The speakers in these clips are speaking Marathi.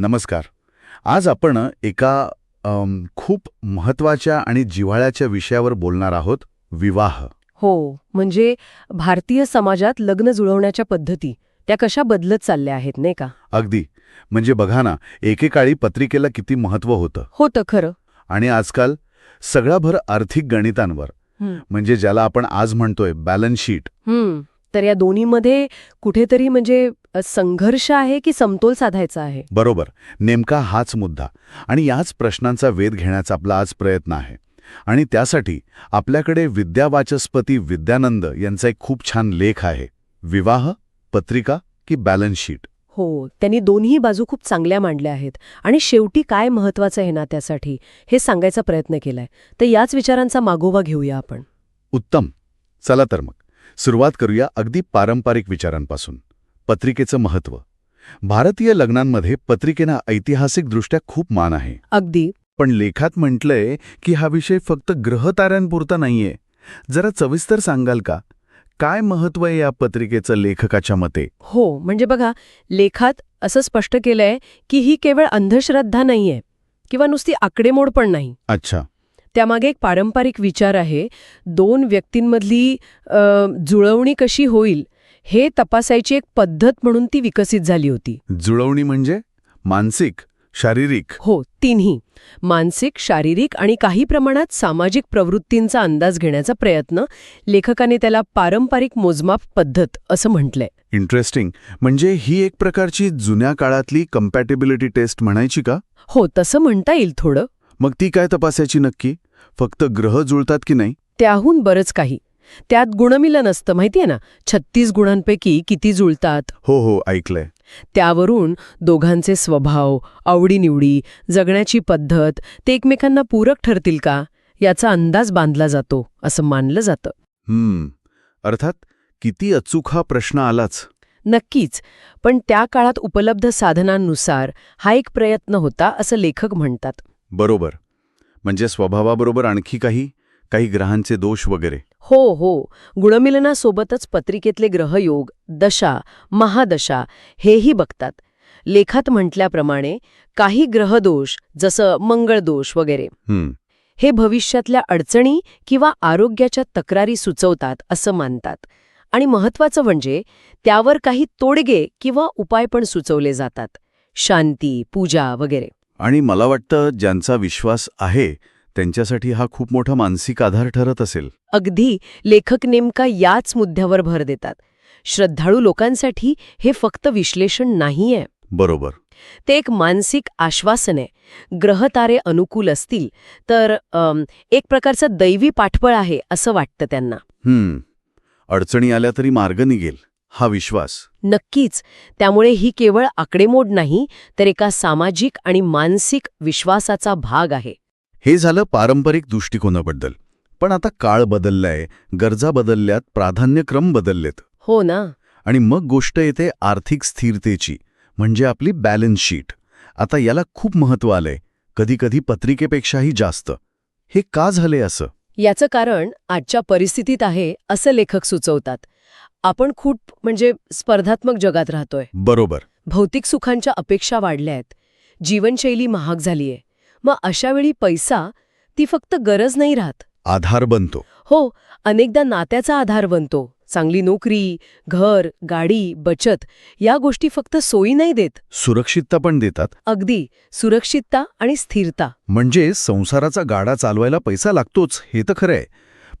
नमस्कार. आज आपण एका अम, खूप महत्त्वाच्या आणि जिव्हाळ्याच्या विषयावर बोलणार आहोत विवाह. हो म्हणजे भारतीय समाजात लग्न जुळवण्याच्या पद्धती त्या कशा बदलत चालल्या आहेत नाही का? अगदी. म्हणजे बघा ना एकेकाळी पत्रिकेला किती महत्त्व होतं. होतं खरं. आणि आजकाल सगळाभर आर्थिक गणितांवर. म्हणजे ज्याला आपण आज म्हणतोय बॅलन्स शीट हम्म तर या दोन्हीमध्ये कुठेतरी म्हणजे संघर्ष आहे की समतोल साधायचा आहे? बरोबर. नेमका हाच मुद्दा. आणि याच प्रश्नांचा वेध घेण्याचा आपला आज प्रयत्न आहे. आणि त्यासाठी आपल्याकडे विद्यावाचस्पती विद्यानंद यांचा एक खूप छान लेख आहे. विवाह पत्रिका की बॅलन्स शीट? हो. त्यांनी दोन्ही बाजू खूप चांगल्या मांडल्या आहेत. आणि शेवटी काय महत्वाचं आहे ना त्यासाठी हे सांगायचा प्रयत्न केलाय. तर याच विचारांचा मागोवा घेऊया आपण. उत्तम. चला तर मग. सुरुवात करूया अगदी पारंपरिक विचारांपासून. पत्रिकेचं महत्त्व. भारतीय लग्नांमध्ये पत्रिकेना ऐतिहासिकदृष्ट्या खूप मान आहे. अगदी. पण लेखात म्हटलंय की हा विषय फक्त ग्रहताऱ्यांपुरता नाहीये. जरा सविस्तर सांगाल का? काय महत्त्व आहे या पत्रिकेचं लेखकाच्या मते? हो म्हणजे बघा लेखात असं स्पष्ट केलंय की ही केवळ अंधश्रद्धा नाहीये किंवा नुसती आकडेमोड पण नाही. अच्छा. त्यामागे एक पारंपरिक विचार आहे दोन व्यक्तींमधली जुळवणी कशी होईल हे तपासायची एक पद्धत म्हणून ती विकसित झाली होती. जुळवणी म्हणजे? मानसिक शारीरिक? हो तिन्ही. मानसिक शारीरिक आणि काही प्रमाणात सामाजिक प्रवृत्तींचा अंदाज घेण्याचा प्रयत्न लेखकाने त्याला पारंपरिक मोजमाप पद्धत असं म्हटलंय. इंटरेस्टिंग म्हणजे ही एक प्रकारची जुन्या काळातली कम्पॅटेबिलिटी टेस्ट म्हणायची का? हो तसं म्हणता येईल थोडं. मग ती काय तपासायची नक्की? फक्त ग्रह जुळतात की नाही? त्याहून बरंच काही. त्यात गुणमिलन असतं माहितीये ना? छत्तीस गुणांपैकी किती जुळतात? हो हो ऐकलंय. त्यावरून दोघांचे स्वभाव आवडीनिवडी जगण्याची पद्धत ते एकमेकांना पूरक ठरतील का? याचा अंदाज बांधला जातो असं मानलं जातं. हम्म. अर्थात किती अचूक हा प्रश्न आलाच. नक्कीच. पण त्या काळात उपलब्ध साधनांनुसार हा एक प्रयत्न होता असं लेखक म्हणतात. बरोबर. म्हणजे स्वभावाबरोबर आणखी काही? काही ग्रहांचे दोष वगैरे? हो हो. गुणमिलनासोबतच पत्रिकेतले ग्रहयोग दशा महादशा हेही बघतात. लेखात म्हटल्याप्रमाणे काही ग्रहदोष जसं मंगळदोष वगैरे हे. भविष्यातल्या अडचणी किंवा आरोग्याच्या तक्रारी सुचवतात असं मानतात. आणि महत्वाचं म्हणजे त्यावर काही तोडगे किंवा उपाय पण सुचवले जातात. शांती पूजा वगैरे. आणि मला वाटतं ज्यांचा विश्वास आहे त्यांच्यासाठी हा खूप मोठा मानसिक आधार ठरत असेल. अगदी. लेखक नेमका याच मुद्द्यावर भर देतात. श्रद्धाळू लोकांसाठी हे फक्त विश्लेषण नाहीये. बरोबर. ते एक मानसिक आश्वासन आहे ग्रहतारे अनुकूल असतील तर एक प्रकारचं दैवी पाठबळ आहे असं वाटतं त्यांना. हम्म. अडचणी आल्या तरी मार्ग निघेल. हा विश्वास. नक्कीच. त्यामुळे ही केवळ आकडेमोड नाही तर एका सामाजिक आणि मानसिक विश्वासाचा भाग आहे. हे झालं पारंपरिक दृष्टिकोनाबद्दल. पण आता काळ बदललाय गरजा बदलल्यात प्राधान्यक्रम बदललेत. हो ना. आणि मग गोष्ट येते आर्थिक स्थिरतेची म्हणजे आपली बॅलन्स शीट आता याला खूप महत्त्व आलंय. कधीकधी पत्रिकेपेक्षाही जास्त. हे का झाले असं? याचं कारण आजच्या परिस्थितीत आहे असं लेखक सुचवतात. आपण खूप म्हणजे स्पर्धात्मक जगात राहतोय. बरोबर. भौतिक सुखांच्या अपेक्षा वाढल्या आहेत जीवनशैली महाग झालीय. मग अशा वेळी पैसा ती फक्त गरज नाही राहत. आधार बनतो. हो अनेकदा नात्याचा आधार बनतो. चांगली नोकरी घर गाडी बचत या गोष्टी फक्त सोयी नाही देत. सुरक्षितता पण देतात. अगदी सुरक्षितता आणि स्थिरता. म्हणजे संसाराचा गाडा चालवायला पैसा लागतोच हे तर खरंय.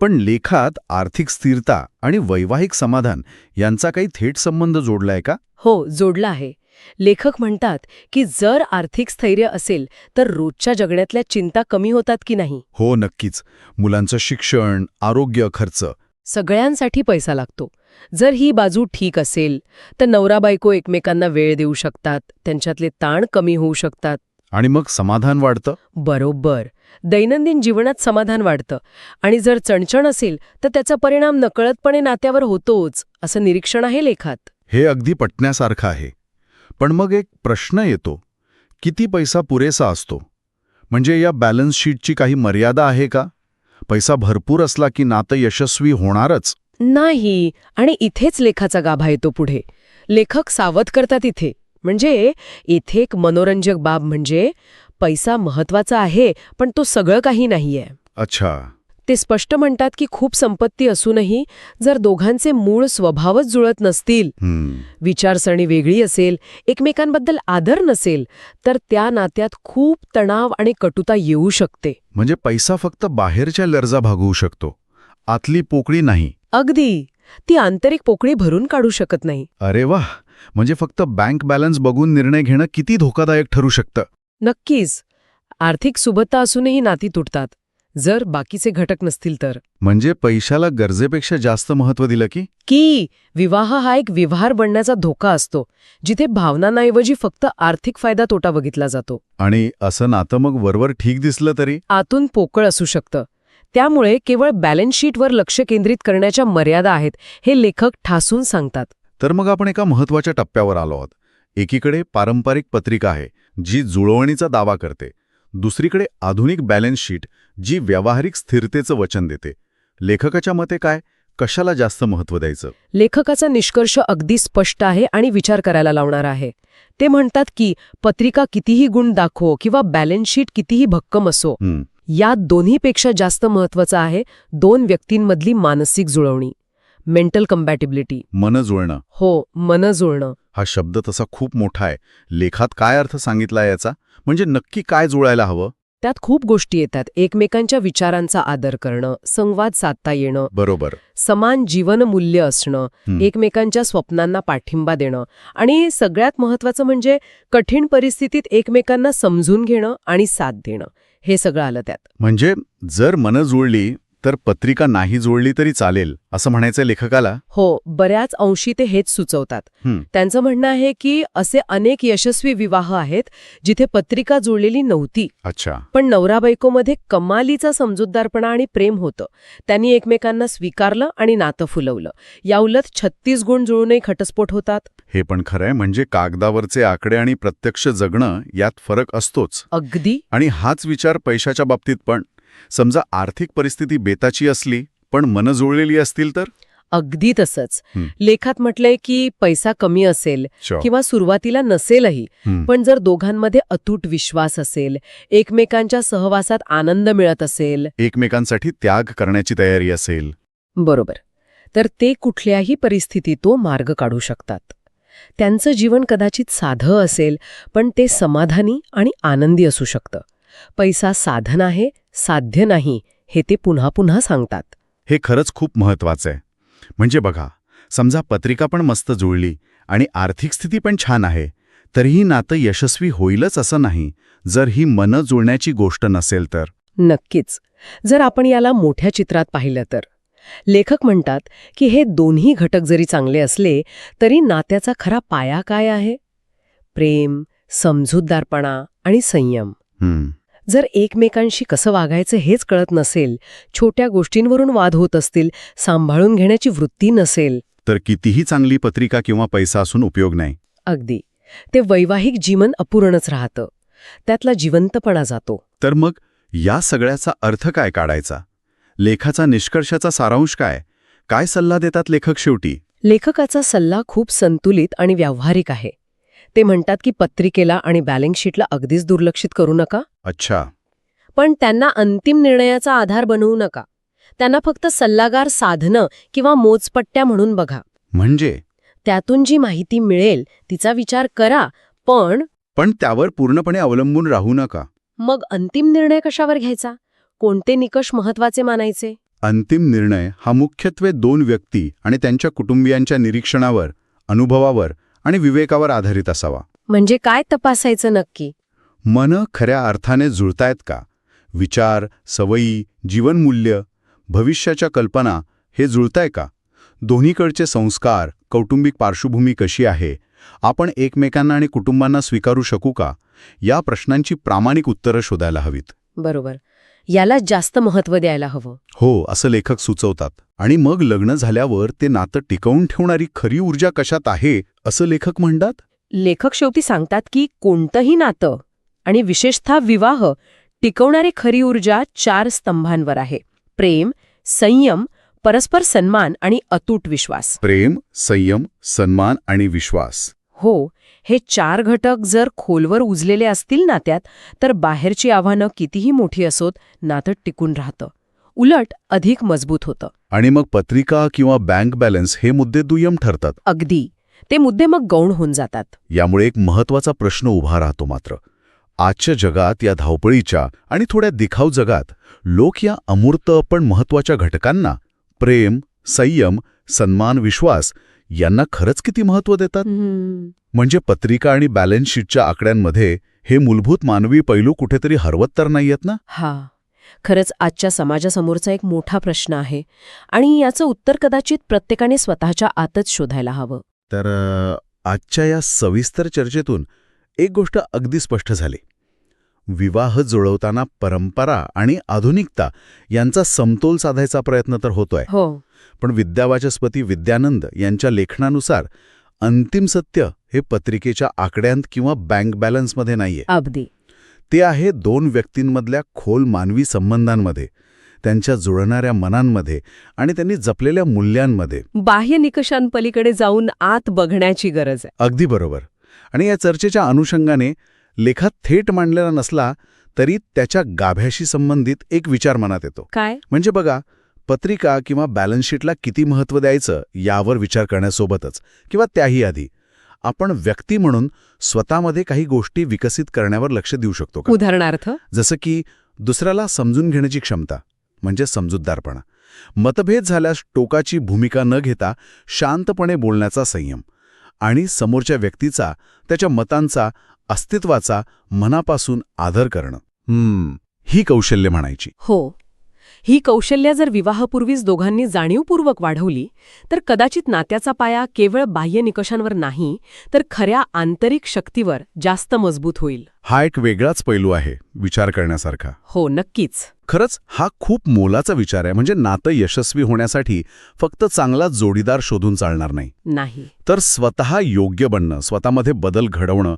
पण लेखात आर्थिक स्थिरता आणि वैवाहिक समाधान यांचा काही थेट संबंध जोडलाय का? हो जोडला आहे. लेखक म्हणतात की जर आर्थिक स्थैर्य असेल तर रोजच्या जगण्यातल्या चिंता कमी होतात की नाही? हो नक्कीच. मुलांचं शिक्षण आरोग्य खर्च. सगळ्यांसाठी पैसा लागतो. जर ही बाजू ठीक असेल तर नवरा बायको एकमेकांना वेळ देऊ शकतात त्यांच्यातले ताण कमी होऊ शकतात. आणि मग समाधान वाढतं? बरोबर. दैनंदिन जीवनात समाधान वाढतं. आणि जर चणचण असेल तर त्याचा परिणाम नकळतपणे नात्यावर होतोच असं निरीक्षण आहे लेखात. हे अगदी पटण्यासारखं आहे. पण मग एक प्रश्न येतो. किती पैसा पुरेसा असतो? म्हणजे या बॅलन्स शीटची काही मर्यादा आहे का? पैसा भरपूर असला की नातं यशस्वी होणारच. नाही आणि इथेच लेखाचा गाभा येतो पुढे. लेखक सावध करतात इथे. म्हणजे इथे एक मनोरंजक बाब म्हणजे पैसा महत्त्वाचा आहे पण तो सगळं काही नाहीये. अच्छा. ते स्पष्ट म्हणतात की खूप संपत्ती असूनही जर दोघांचे मूळ स्वभावच जुळत नसतील विचारसरणी वेगळी असेल एकमेकांबद्दल आदर नसेल तर त्या नात्यात खूप तणाव आणि कटुता येऊ शकते. म्हणजे पैसा फक्त बाहेरच्या लर्जा भागवू शकतो आतली पोकळी नाही. अगदी. ती आंतरिक पोकळी भरून काढू शकत नाही. अरे वाह! म्हणजे फक्त बँक बॅलन्स बघून निर्णय घेणं किती धोकादायक ठरू शकतं. नक्कीच. आर्थिक सुबत्ता असूनही नाती तुटतात. जर बाकीचे घटक नसतील तर. म्हणजे पैशाला गरजेपेक्षा जास्त महत्त्व दिलं की? की विवाह हा एक व्यवहार बनण्याचा धोका असतो जिथे भावनांऐवजी फक्त आर्थिक फायदा तोटा बघितला जातो. आणि असं नातं मग वरवर ठीक दिसलं तरी? आतून पोकळ असू शकतं. त्यामुळे केवळ बॅलन्स शीटवर लक्ष केंद्रित करण्याच्या मर्यादा आहेत हे लेखक ठासून सांगतात. तर मग आपण एका महत्त्वाच्या टप्प्यावर आलो आहोत. एकीकडे पारंपरिक पत्रिका आहे जी जुळवणीचा दावा करते. दुसरीकडे आधुनिक बॅलन्स शीट जी व्यावहारिक स्थिरतेचं वचन देते. लेखकाच्या मते काय? कशाला जास्त महत्त्व द्यायचं? लेखकाचा निष्कर्ष अगदी स्पष्ट आहे आणि विचार करायला लावणार आहे. ते म्हणतात की पत्रिका कितीही गुण दाखवो किंवा बॅलन्स शीट कितीही भक्कम असो यात दोन्हीपेक्षा जास्त महत्वाचं आहे दोन व्यक्तींमधली मानसिक जुळवणी. Mental compatibility. मन जुळणं. हो मन जुळणं. हा शब्द तसा खूप मोठा आहे. लेखात काय अर्थ सांगितला याचा? म्हणजे नक्की काय जुळायला हवं? त्यात खूप गोष्टी येतात. एकमेकांच्या विचारांचा आदर करणं संवाद साधता येणं बरोबर. समान जीवनमूल्य असणं हं. एकमेकांच्या स्वप्नांना पाठिंबा देणं आणि सगळ्यात महत्वाचं म्हणजे कठीण परिस्थितीत एकमेकांना समजून घेणं आणि साथ देणं. हे सगळं आलं त्यात. म्हणजे जर मन जुळली तर पत्रिका नाही जुळली तरी चालेल असं म्हणायचं लेखकाला? हो बऱ्याच अंशी ते हेच सुचवतात. त्यांचं म्हणणं आहे की असे अनेक यशस्वी विवाह आहेत जिथे पत्रिका जुळलेली नव्हती. अच्छा. पण नवरा बायकोमध्ये कमालीचा समजूतदारपणा आणि प्रेम होतं. त्यांनी एकमेकांना स्वीकारलं आणि नातं फुलवलं. याउलट छत्तीस गुण जुळूनही घटस्फोट होतात. हे पण खरंय म्हणजे कागदावरचे आकडे आणि प्रत्यक्ष जगणं यात फरक असतोच. अगदी. आणि हाच विचार पैशाच्या बाबतीत पण. समजा आर्थिक परिस्थिती बेताची असली पण मन जुळलेली असतील तर? अगदी तसंच. लेखात म्हटलंय की पैसा कमी असेल. किंवा सुरुवातीला नसेलही. पण जर दोघांमध्ये अतूट विश्वास असेल एकमेकांच्या सहवासात आनंद मिळत असेल. एकमेकांसाठी त्याग करण्याची तयारी असेल. बरोबर. तर ते कुठल्याही परिस्थितीत तो मार्ग काढू शकतात. त्यांचं जीवन कदाचित साधं असेल पण ते समाधानी आणि आनंदी असू शकतं. पैसा साधन आहे साध्य नाही हे ते पुन्हा पुन्हा सांगतात. हे खरंच खूप महत्वाचं आहे. म्हणजे बघा समजा पत्रिका पण मस्त जुळली आणि आर्थिक स्थिती पण छान आहे तरीही नातं यशस्वी होईलच असं नाही जर ही मनं जुळण्याची गोष्ट नसेल तर. नक्कीच. जर आपण याला मोठ्या चित्रात पाहिलं तर. लेखक म्हणतात की हे दोन्ही घटक जरी चांगले असले तरी नात्याचा खरा पाया काय आहे? प्रेम समजूतदारपणा आणि संयम. जर एकमेकांशी कसं वागायचं हेच कळत नसेल छोट्या गोष्टींवरून वाद होत असतील सांभाळून घेण्याची वृत्ती नसेल. तर कितीही चांगली पत्रिका किंवा पैसा असून उपयोग नाही. अगदी. ते वैवाहिक जीवन अपूर्णच राहतं. त्यातला जिवंतपणा जातो. तर मग या सगळ्याचा अर्थ काय काढायचा? लेखाचा निष्कर्षाचा सारांश काय? काय सल्ला देतात लेखक शेवटी? लेखकाचा सल्ला खूप संतुलित आणि व्यावहारिक आहे. ते म्हणतात की पत्रिकेला आणि बॅलन्स शीटला अगदीच दुर्लक्षित करू नका. अच्छा. पण त्यांना अंतिम निर्णयाचा आधार बनवू नका. त्यांना फक्त सल्लागार साधनं किंवा मोजपट्ट्या म्हणून बघा. म्हणजे? त्यातून जी माहिती मिळेल तिचा विचार करा पण पण त्यावर पूर्णपणे अवलंबून राहू नका. मग अंतिम निर्णय कशावर घ्यायचा? कोणते निकष महत्त्वाचे मानायचे? अंतिम निर्णय हा मुख्यत्वे दोन व्यक्ती आणि त्यांच्या कुटुंबियांच्या निरीक्षणावर अनुभवावर आणि विवेकावर आधारित असावा. म्हणजे काय तपासायचं नक्की? मनं खऱ्या अर्थाने जुळतायत का? विचार सवयी जीवनमूल्य भविष्याच्या कल्पना हे जुळताय का? दोन्हीकडचे संस्कार कौटुंबिक पार्श्वभूमी कशी आहे? आपण एकमेकांना आणि कुटुंबांना स्वीकारू शकू का? या प्रश्नांची प्रामाणिक उत्तरं शोधायला हवीत. बरोबर. याला जास्त महत्त्व द्यायला हवं. हो असं लेखक सुचवतात. आणि मग लग्न झाल्यावर ते नातं टिकवून ठेवणारी खरी ऊर्जा कशात आहे असं लेखक म्हणतात? लेखक शेवटी सांगतात की कोणतंही नातं आणि विशेषतः विवाह टिकवणारी खरी ऊर्जा चार स्तंभांवर आहे. प्रेम संयम परस्पर सन्मान आणि अतूट विश्वास. प्रेम संयम सन्मान आणि विश्वास. हो हे चार घटक जर खोलवर उजलेले असतील नात्यात तर बाहेरची आव्हानं कितीही मोठी असोत नातं टिकून राहतं. उलट अधिक मजबूत होतं. आणि मग पत्रिका किंवा बँक बॅलन्स हे मुद्दे दुय्यम ठरतात. अगदी. ते मुद्दे मग गौण होऊन जातात. यामुळे एक महत्त्वाचा प्रश्न उभा राहतो मात्र. आजच्या जगात या धावपळीच्या आणि थोड्या दिखाऊ जगात लोक या अमूर्त पण महत्त्वाच्या घटकांना प्रेम संयम सन्मान विश्वास यांना खरंच किती महत्त्व देतात? म्हणजे पत्रिका आणि बॅलन्स शीटच्या आकड्यांमध्ये हे मूलभूत मानवी पैलू कुठेतरी हरवत तर नाहीयेत ना? हा. खरंच आजच्या समाजासमोरचा एक मोठा प्रश्न आहे आणि याचं उत्तर कदाचित प्रत्येकाने स्वतःच्या आतच शोधायला हवं. तर आजच्या या सविस्तर चर्चेतून एक गोष्ट अगदी स्पष्ट झाली. विवाह जुळवताना परंपरा आणि आधुनिकता यांचा समतोल साधायचा प्रयत्न तर होतोय. हो. पण विद्यावाचस्पती विद्यानंद यांच्या लेखनानुसार अंतिम सत्य हे पत्रिकेच्या आकड्यांत किंवा बँक बॅलन्समध्ये नाहीये. अगदी. ते आहे दोन व्यक्तींमधल्या खोल मानवी संबंधांमध्ये त्यांच्या जुळणाऱ्या मनांमध्ये आणि त्यांनी जपलेल्या मूल्यांमध्ये. बाह्य निकषांपलीकडे जाऊन आत बघण्याची गरज आहे. अगदी बरोबर. आणि या चर्चेच्या अनुषंगाने लेखात थेट मांडलेला नसला तरी त्याच्या गाभ्याशी संबंधित एक विचार मनात येतो. काय? म्हणजे बघा पत्रिका किंवा बॅलन्स शीटला किती महत्त्व द्यायचं यावर विचार करण्यासोबतच किंवा त्याही आधी. आपण व्यक्ती म्हणून स्वतःमध्ये काही गोष्टी विकसित करण्यावर लक्ष देऊ शकतो का? उदाहरणार्थ? जसं की दुसऱ्याला समजून घेण्याची क्षमता म्हणजे समजूतदारपणा. मतभेद झाल्यास टोकाची भूमिका न घेता शांतपणे बोलण्याचा संयम आणि समोरच्या व्यक्तीचा त्याच्या मतांचा अस्तित्वाचा मनापासून आदर करणं. हम्म. ही कौशल्य म्हणायची. हो. ही कौशल्य जर विवाहापूर्वीच दोघांनी जाणीवपूर्वक वाढवली तर कदाचित नात्याचा पाया केवळ बाह्य निकषांवर नाही तर खऱ्या आंतरिक शक्तीवर जास्त मजबूत होईल. हा एक वेगळाच पैलू आहे विचार करण्यासारखा. हो नक्कीच. खरंच हा खूप मोलाचा विचार आहे म्हणजे नातं यशस्वी होण्यासाठी फक्त चांगला जोडीदार शोधून चालणार नाही. नाही. तर स्वतः योग्य बनणं स्वतःमध्ये बदल घडवणं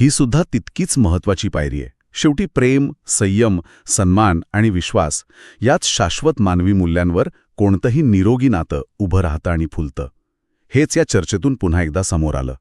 ही सुद्धा तितकीच महत्वाची पायरी आहे. शेवटी प्रेम संयम सन्मान आणि विश्वास यात शाश्वत मानवी मूल्यांवर कोणतंही निरोगी नातं उभं राहतं आणि फुलतं. हेच या चर्चेतून पुन्हा एकदा समोर आलं.